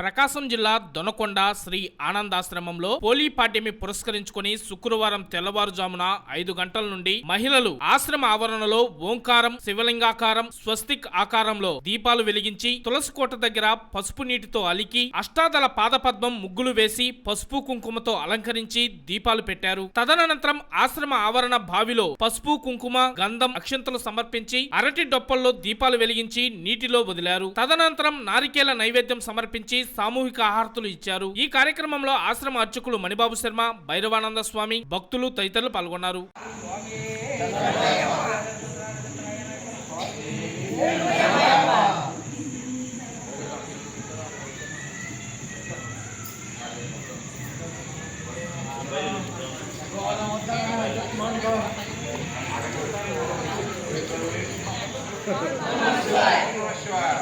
ప్రకాశం జిల్లా దొనకొండ శ్రీ ఆనందాశ్రమంలో పోలీ పాడ్యమి పురస్కరించుకుని శుక్రవారం తెల్లవారుజామున ఐదు గంటల నుండి మహిళలు ఆశ్రమ ఆవరణలో ఓంకారం శివలింగాకారం స్వస్తిక్ ఆకారంలో దీపాలు వెలిగించి తులసి కోట దగ్గర పసుపు నీటితో అలికి అష్టాదళ పాదపద్మం ముగ్గులు వేసి పసుపు కుంకుమతో అలంకరించి దీపాలు పెట్టారు. తదనంతరం ఆశ్రమ ఆవరణ బావిలో పసుపు కుంకుమ గంధం అక్షంతలు సమర్పించి అరటి డొప్పల్లో దీపాలు వెలిగించి నీటిలో వదిలారు. తదనంతరం నారికేల నైవేద్యం సమర్పించి సామూహిక ఆహార్తులు ఇచ్చారు ఈ కార్యక్రమంలో ఆశ్రమ అర్చకులు మణిబాబు శర్మ భైరవానంద స్వామి భక్తులు తదితరులు పాల్గొన్నారు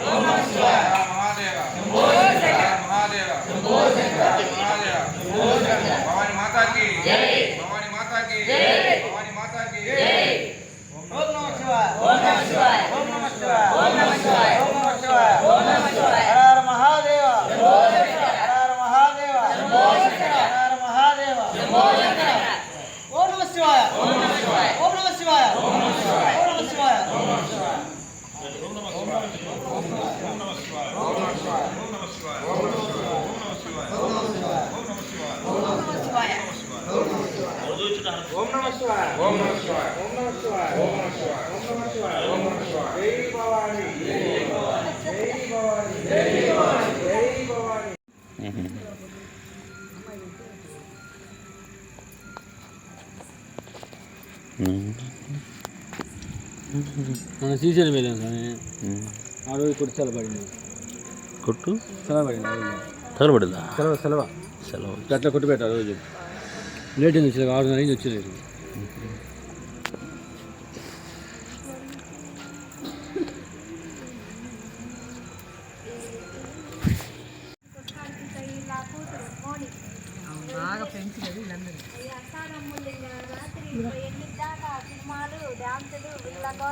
Vamos lá. శివాయ ఓం నమః శివాయ ఓం నమః శివాయ ఓం నమః శివాయ ఓం నమః శివాయ ఓం నమః శివాయ ఓం నమః శివాయ ఓం నమః శివాయ ఓం నమః శివాయ ఓం Mm-hmm. మన శ్రీశైలం వెళ్ళాం కానీ ఆ రోజు కొట్టు సెలబడింది కొట్టు? సెలబడింది తగలబడిందా సెలవు సెలవ సెలవు. అట్లా కొట్టు పెట్టారు రోజు. లేట్ అయింది వచ్చేది? ఆరున్నర అయింది వచ్చేలేదు బాగా పెంచినది రాత్రి కుమారుడు భ్రాంతుడు విల్లగా